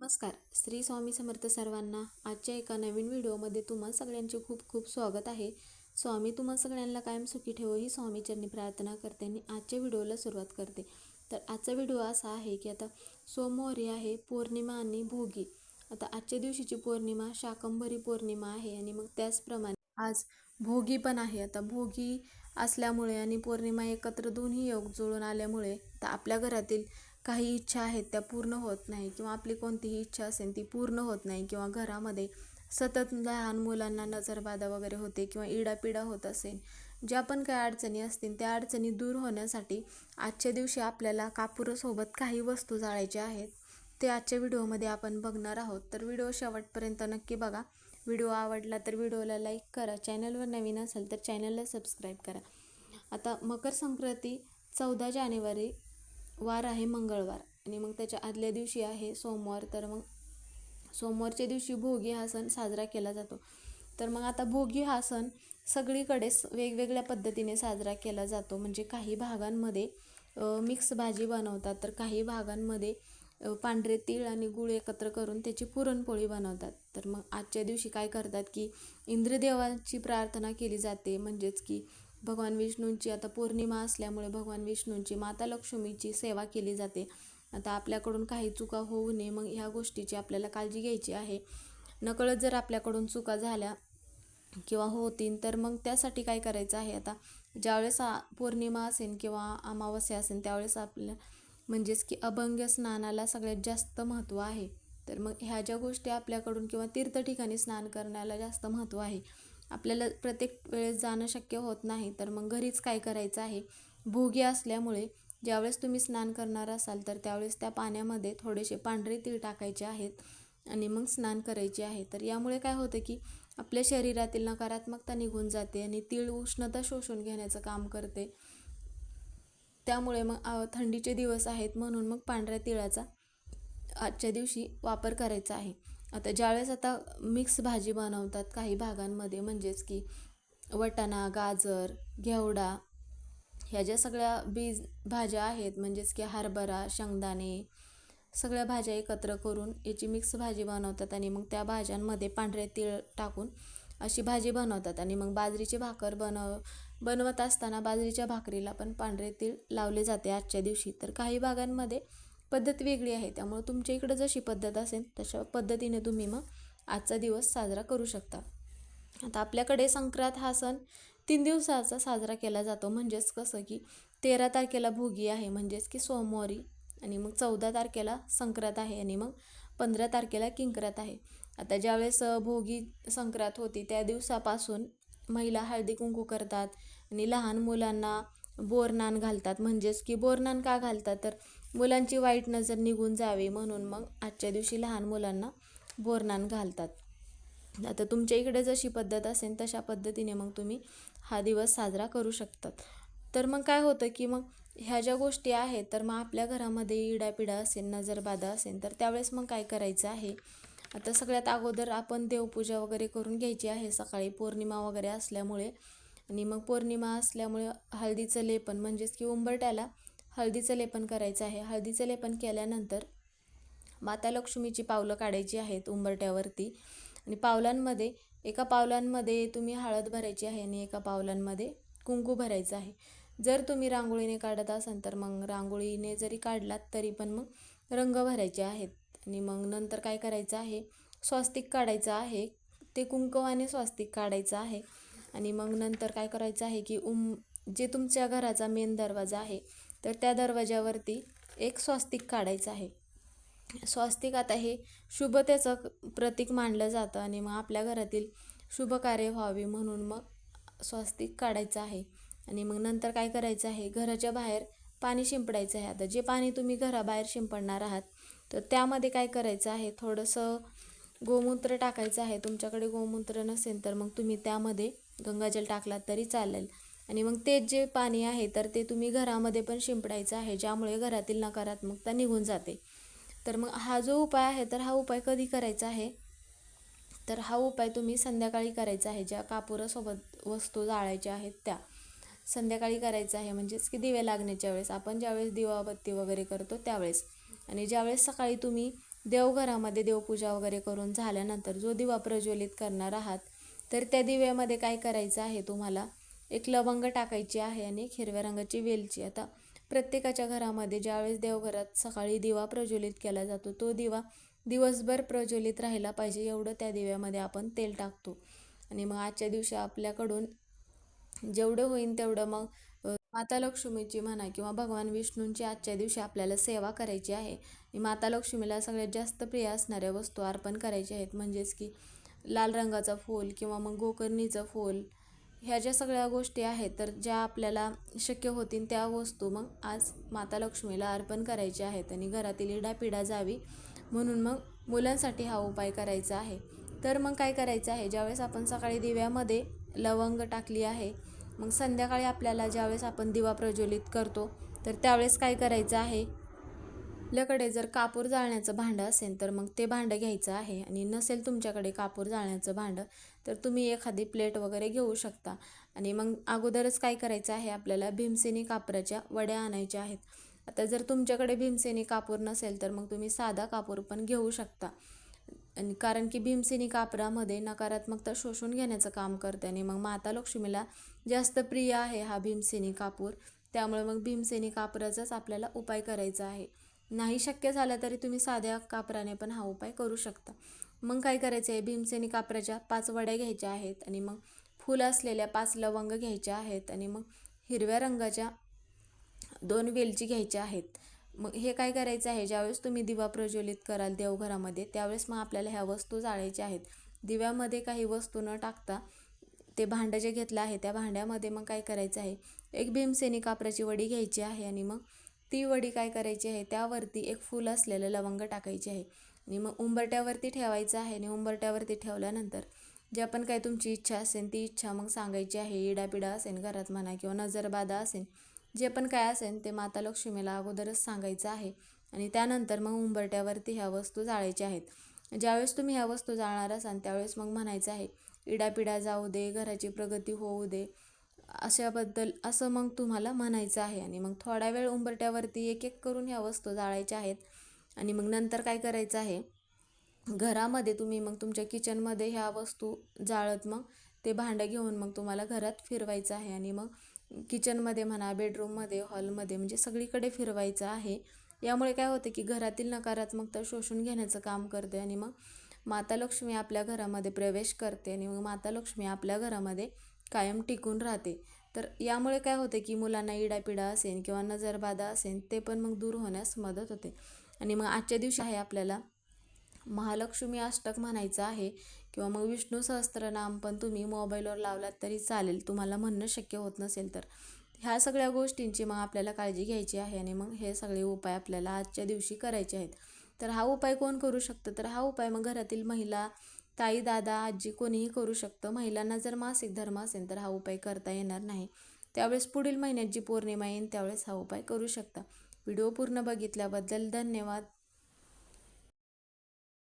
नमस्कार. श्री स्वामी समर्थ सर्वांना आजच्या एका नवीन व्हिडिओमध्ये तुम्हा सगळ्यांचे खूप खूप स्वागत आहे. स्वामी तुम्हा सगळ्यांना कायम सुखी ठेवो ही स्वामीचरणी प्रार्थना करते आणि आजच्या व्हिडिओला सुरुवात करते. तर आजचा व्हिडिओ असा आहे की आता सोमवारी आहे पौर्णिमा आणि भोगी. आता आजच्या दिवशीची पौर्णिमा शाकंभरी पौर्णिमा आहे आणि मग त्याचप्रमाणे आज भोगी पण आहे. आता भोगी असल्यामुळे आणि पौर्णिमा एकत्र दोन्ही योग जुळून आल्यामुळे तर आपल्या घरातील काही इच्छा आहेत त्या पूर्ण होत नाही किंवा आपली कोणतीही इच्छा असेल ती पूर्ण होत नाही किंवा घरामध्ये सतत लहान मुलांना नजरबाधा वगैरे होते किंवा इडापिडा होत असेल ज्या पण काही अडचणी असतील त्या अडचणी दूर होण्यासाठी आजच्या दिवशी आपल्याला कापूरसोबत काही वस्तू जाळायच्या आहेत. ते आजच्या व्हिडिओमध्ये आपण बघणार आहोत. तर व्हिडिओ शेवटपर्यंत नक्की बघा. व्हिडिओ आवडला तर व्हिडिओला लाईक करा. चॅनलवर नवीन असेल तर चॅनलला सबस्क्राईब करा. आता मकर संक्रांती चौदा जानेवारी वार आहे मंगळवार. आणि मग त्याच्या आदल्या दिवशी आहे सोमवार. तर मग सोमवारच्या दिवशी भोगी हा सण साजरा केला जातो. तर मग आता भोगी हा सण सगळीकडे वेगवेगळ्या पद्धतीने साजरा केला जातो. म्हणजे काही भागांमध्ये मिक्स भाजी बनवतात. तर काही भागांमध्ये पांढरे तीळ आणि गुळ एकत्र करून त्याची पुरणपोळी बनवतात. तर मग आजच्या दिवशी काय करतात की इंद्रदेवाची प्रार्थना केली जाते. म्हणजेच की भगवान विष्णूंची आता पौर्णिमा असल्यामुळे भगवान विष्णूंची माता लक्ष्मीची सेवा केली जाते. आता आपल्याकडून काही चुका होऊ नये मग ह्या गोष्टीची आपल्याला काळजी घ्यायची आहे. नकळत जर आपल्याकडून चुका झाल्या किंवा होतील तर मग त्यासाठी काय करायचं आहे? आता ज्यावेळेस पौर्णिमा असेल किंवा अमावस्या असेल त्यावेळेस आपल्या म्हणजेच की अभंग स्नानाला सगळ्यात जास्त महत्त्व आहे. तर मग ह्या ज्या गोष्टी आपल्याकडून किंवा तीर्थ ठिकाणी स्नान करण्याला जास्त महत्त्व आहे आपल्याला प्रत्येक वेळेस जाणं शक्य होत नाही. तर मग घरीच काय करायचं आहे? भोगी असल्यामुळे ज्यावेळेस तुम्ही स्नान करणार असाल तर त्यावेळेस त्या पाण्यामध्ये थोडेसे पांढरे तीळ टाकायचे आहेत आणि मग स्नान करायचे आहे. तर यामुळे काय होतं की आपल्या शरीरातील नकारात्मकता निघून जाते आणि तीळ उष्णता शोषून घेण्याचं काम करते. त्यामुळे मग थंडीचे दिवस आहेत म्हणून मग पांढऱ्या तिळाचा आजच्या दिवशी वापर करायचा आहे. आता ज्यावेळेस आता मिक्स भाजी बनवतात काही भागांमध्ये म्हणजेच की वटाणा गाजर घेवडा ह्या ज्या सगळ्या बीज भाज्या आहेत म्हणजेच की हरभरा शेंगदाणे सगळ्या भाज्या एकत्र करून याची मिक्स भाजी बनवतात आणि मग त्या भाज्यांमध्ये पांढरे तीळ टाकून अशी भाजी बनवतात आणि मग बाजरीची भाकर बनव बनवत असताना बाजरीच्या भाकरीला पण पांढरे तीळ लावले जाते आजच्या दिवशी. तर काही भागांमध्ये पद्धत वेगळी आहे. त्यामुळे तुमच्या इकडं जशी पद्धत असेल तशा पद्धतीने तुम्ही मग आजचा दिवस साजरा करू शकता. आता आपल्याकडे संक्रांत हा सण तीन दिवसाचा साजरा केला जातो. म्हणजेच कसं की तेरा तारखेला भोगी आहे. म्हणजेच की सोमवारी आणि मग चौदा तारखेला संक्रांत आहे आणि मग पंधरा तारखेला किंक्रात आहे. आता ज्यावेळेस भोगी संक्रांत होती त्या दिवसापासून महिला हळदी कुंकू करतात आणि लहान मुलांना बोरनान घालतात. म्हणजेच की बोरनान का घालतात? तर मुलांची वाईट नजर निघून जावी म्हणून मग आजच्या दिवशी लहान मुलांना बोरनान घालतात. आता तुमच्या इकडे जशी पद्धत असेल तशा पद्धतीने मग तुम्ही हा दिवस साजरा करू शकतात. तर मग काय होतं की मग ह्या ज्या गोष्टी आहेत तर मग आपल्या घरामध्ये इडापिडा असेल नजरबाधा असेल तर त्यावेळेस मग काय करायचं आहे? आता सगळ्यात अगोदर आपण देवपूजा वगैरे करून घ्यायची आहे. सकाळी पौर्णिमा वगैरे असल्यामुळे आणि मग पौर्णिमा असल्यामुळे हळदीचं लेपन म्हणजेच की उंबरट्याला हळदीचं लेपन करायचं आहे. हळदीचं लेपन केल्यानंतर माता लक्ष्मीची पावलं काढायची आहेत उंबरट्यावरती आणि पावलांमध्ये एका पावलांमध्ये तुम्ही हळद भरायची आहे आणि एका पावलांमध्ये कुंकू भरायचं आहे. जर तुम्ही रांगोळीने काढत असाल तर मग रांगोळीने जरी काढलात तरी पण मग रंग भरायचे आहेत. आणि मग नंतर काय करायचं आहे? स्वस्तिक काढायचं आहे. ते कुंकवाने स्वस्तिक काढायचं आहे. आणि मग नंतर काय करायचं आहे की उम जे तुमच्या घराचा मेन दरवाजा आहे तर त्या दरवाजावरती एक स्वस्तिक काढायचं आहे. स्वास्तिक आता हे शुभतेचं प्रतीक मानलं जातं आणि मग आपल्या घरातील शुभ कार्य व्हावे म्हणून मग स्वास्तिक काढायचं आहे. आणि मग नंतर काय करायचं आहे? घराच्या बाहेर पाणी शिंपडायचं आहे. आता जे पाणी तुम्ही घराबाहेर शिंपडणार आहात तर त्यामध्ये काय करायचं आहे? थोडंसं गोमूत्र टाकायचं आहे. तुमच्याकडे गोमूत्र नसेल तर मग तुम्ही त्यामध्ये गंगाजल टाकलात तरी चालेल. आणि मग ते जे पाणी आहे तर ते तुम्ही घरामध्ये पण शिंपडायचं आहे ज्यामुळे घरातील नकारात्मकता निघून जाते. तर मग हा जो उपाय आहे तर हा उपाय कधी करायचा आहे? तर हा उपाय तुम्ही संध्याकाळी करायचा आहे ज्या कापुरासोबत वस्तू जाळायच्या आहेत त्या. संध्याकाळी करायचं आहे म्हणजेच की दिवे लागण्याच्या वेळेस. आपण ज्यावेळेस दिवाबत्ती वगैरे करतो त्यावेळेस. आणि ज्यावेळेस सकाळी तुम्ही देवघरामध्ये देवपूजा वगैरे करून झाल्यानंतर जो दिवा प्रज्वलित करणार आहात तर त्या दिव्यामध्ये काय करायचं आहे तुम्हाला? एक लवंग टाकायची आहे आणि एक हिरव्या रंगाची वेलची. आता प्रत्येकाच्या घरामध्ये ज्यावेळेस देवघरात सकाळी दिवा प्रज्वलित केला जातो तो दिवा दिवसभर प्रज्वलित राहिला पाहिजे एवढं त्या दिव्यामध्ये आपण तेल टाकतो. आणि मग आजच्या दिवशी आपल्याकडून जेवढं होईल तेवढं मग माता लक्ष्मीची म्हणा किंवा भगवान विष्णूंची आजच्या दिवशी आपल्याला सेवा करायची आहे. माता लक्ष्मीला सगळ्यात जास्त प्रिय असणाऱ्या वस्तू अर्पण करायच्या आहेत. म्हणजेच की लाल रंगाचा फूल किंवा मग गोकर्णीचं फूल ह्या ज्या सगळ्या गोष्टी आहेत तर ज्या आपल्याला शक्य होतील त्या वस्तू मग आज माता लक्ष्मीला अर्पण करायच्या आहेत आणि घरातील इडापिडा जावी. म्हणून मग मुलांसाठी हा उपाय करायचा आहे. तर मग काय करायचं आहे? ज्यावेळेस आपण सकाळी दिव्यामध्ये लवंग टाकली आहे मग संध्याकाळी आपल्याला ज्यावेळेस आपण दिवा प्रज्वलित करतो तर त्यावेळेस काय करायचं आहे? आपल्याकडे जर कापूर जाळण्याचं भांडं असेल तर मग ते भांडं घ्यायचं आहे. आणि नसेल तुमच्याकडे कापूर जाळण्याचं भांडं तर तुम्ही एखादी प्लेट वगैरे घेऊ शकता. आणि मग अगोदरच काय करायचं आहे आपल्याला भीमसेनी कापराच्या वड्या आणायच्या आहेत. आता जर तुमच्याकडे भीमसेनी कापूर नसेल तर मग तुम्ही साधा कापूर पण घेऊ शकता. आणि कारण की भीमसेनी कापरामध्ये नकारात्मकता शोषून घेण्याचं काम करते. आणि मग माता लक्ष्मीला जास्त प्रिय आहे हा भीमसेनी कापूर. त्यामुळे मग भीमसेनी कापराचाच आपल्याला उपाय करायचा आहे. नाही शक्य झालं तरी तुम्ही साध्या कापराने पण हा उपाय करू शकता. मग काय करायचं आहे भीमसेनी कापराच्या पाच वड्या घ्यायच्या आहेत आणि मग फुलं असलेल्या पाच लवंग घ्यायच्या आहेत आणि मग हिरव्या रंगाच्या दोन वेलची घ्यायच्या आहेत. मग हे काय करायचं आहे? ज्यावेळेस तुम्ही दिवा प्रज्वलित कराल देवघरामध्ये त्यावेळेस मग आपल्याला ह्या वस्तू जाळायच्या आहेत. दिव्यामध्ये काही वस्तू न टाकता ते भांडं जे घेतलं आहे त्या भांड्यामध्ये मग काय करायचं आहे? एक भीमसेनी कापराची वडी घ्यायची आहे आणि मग ती वडी काय करायची आहे? त्यावरती एक फूल असलेलं लवंग टाकायची आहे. आणि मग उंबरट्यावरती ठेवायचं आहे आणि उंबरट्यावरती ठेवल्यानंतर जे पण काय तुमची इच्छा असेल ती इच्छा मग सांगायची आहे. इडापिडा असेल घरात म्हणा किंवा नजरबाधा असेल जे पण काय असेल ते माता लक्ष्मीला अगोदरच सांगायचं आहे. आणि त्यानंतर मग उंबरट्यावरती ह्या वस्तू जाळायच्या आहेत. ज्यावेळेस तुम्ही ह्या वस्तू जाळणार असाल त्यावेळेस मग म्हणायचं आहे इडापिडा जाऊ दे घराची प्रगती होऊ दे. अशाबद्दल असं मग तुम्हाला म्हणायचं आहे. आणि मग थोडा वेळ उंबरट्यावरती एक एक करून ह्या वस्तू जाळायच्या आहेत. आणि मग नंतर काय करायचं आहे? घरामध्ये तुम्ही मग तुमच्या किचनमध्ये ह्या वस्तू जाळत मग ते भांडं घेऊन मग तुम्हाला घरात फिरवायचं आहे. आणि मग किचनमध्ये म्हणा बेडरूममध्ये हॉलमध्ये म्हणजे सगळीकडे फिरवायचं आहे. यामुळे काय होतं की घरातील नकारात्मकता शोषून घेण्याचं काम करते. आणि मग माता लक्ष्मी आपल्या घरामध्ये प्रवेश करते. आणि मग माता लक्ष्मी आपल्या घरामध्ये कायम टिकून राहते. तर यामुळे काय होते की मुलांना इडापिडा असेल किंवा नजरबाधा असेल ते पण मग दूर होण्यास मदत होते. आणि मग आजच्या दिवशी आहे आपल्याला महालक्ष्मी अष्टक म्हणायचं आहे किंवा मग विष्णू सहस्त्रनाम पण तुम्ही मोबाईलवर लावलात तरी चालेल तुम्हाला म्हणणं शक्य होत नसेल तर. ह्या सगळ्या गोष्टींची मग आपल्याला काळजी घ्यायची आहे आणि मग हे सगळे उपाय आपल्याला आजच्या दिवशी करायचे आहेत. तर हा उपाय कोण करू शकतं? तर हा उपाय मग घरातील महिला ताई दादा आजी कोणीही करू शकतं. महिलांना जर मासिक धर्म असेल तर हा उपाय करता येणार नाही. त्यावेळेस पुढील महिन्यात जी पौर्णिमा येईल त्यावेळेस हा उपाय करू शकता. व्हिडिओ पूर्ण बघितल्याबद्दल धन्यवाद.